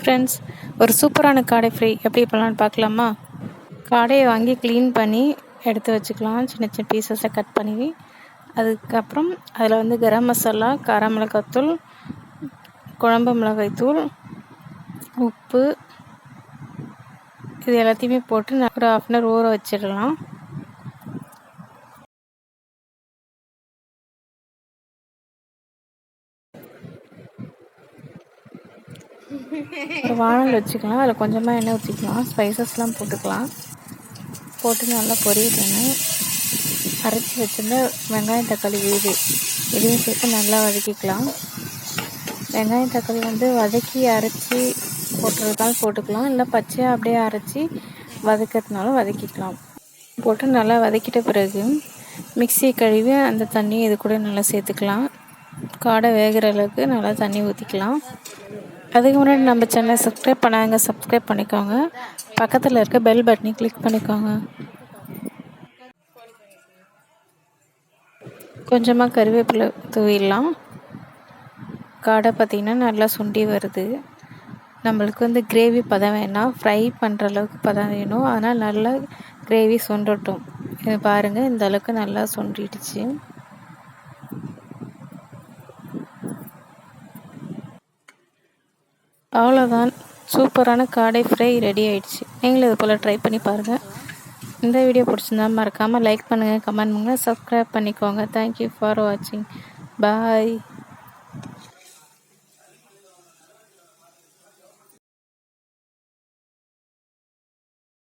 Friends ஒரு சூப்பரான காடை ஃப்ரை எப்படி பண்ணலான்னு பார்க்கலாமா? காடையை வாங்கி க்ளீன் பண்ணி எடுத்து வச்சுக்கலாம். சின்ன சின்ன பீசஸை கட் பண்ணி. அதுக்கப்புறம் அதில் வந்து கரம் மசாலா கார மிளகாத்தூள் குழம்பு மிளகாய்த்தூள் உப்பு இது எல்லாத்தையுமே போட்டு ஒரு ஆஃப் அன் ஹவர் ஊற வச்சிடலாம். ஒரு வானல் வச்சுக்கலாம். அதில் கொஞ்சமாக எண்ணெய் ஊற்றிக்கலாம் ஸ்பைசஸ்லாம் போட்டுக்கலாம். போட்டு நல்லா பொரியட்டணும் அரைச்சி வச்சுருந்த வெங்காயம் தக்காளி விழுது இதையும் சேர்த்து நல்லா வதக்கிக்கலாம். வெங்காயம் தக்காளி வந்து வதக்கி அரைச்சி போட்டுறதுனாலும் போட்டுக்கலாம். இல்லை பச்சையாக அப்படியே அரைச்சி வதக்கிறதுனாலும் வதக்கிக்கலாம். போட்டு நல்லா வதக்கிட்ட பிறகு மிக்சி கழுவி அந்த தண்ணியை இது கூட நல்லா சேர்த்துக்கலாம். காடை வேகிற அளவுக்கு நல்லா தண்ணி ஊற்றிக்கலாம் அதுக்கு முன்னாடி நம்ம சேனலை சப்ஸ்கிரைப் பண்ணாங்க சப்ஸ்கிரைப் பண்ணிக்கோங்க. பக்கத்தில் இருக்க பெல் பட்டனை கிளிக் பண்ணிக்கோங்க. கொஞ்சமாக கருவேப்பிலை தூவிடலாம். காடை பார்த்திங்கன்னா நல்லா சுண்டி வருது. நம்மளுக்கு வந்து கிரேவி பதம் வேணாம் ஃப்ரை பண்ணுற அளவுக்கு பதம் வேணும். அதனால் நல்லா கிரேவி சுண்டட்டும். இது பாருங்கள் இந்த அளவுக்கு நல்லா சுண்டிடுச்சு. அவ்வளோதான் சூப்பரான காடை ஃப்ரை ரெடி ஆயிடுச்சு. நீங்களும் இது போல் ட்ரை பண்ணி பாருங்கள் இந்த வீடியோ பிடிச்சிருந்தா மறக்காமல் லைக் பண்ணுங்கள் கமெண்ட் பண்ணுங்கள் சப்ஸ்கிரைப் பண்ணிக்கோங்க. தேங்க்யூ ஃபார் வாட்சிங் பாய்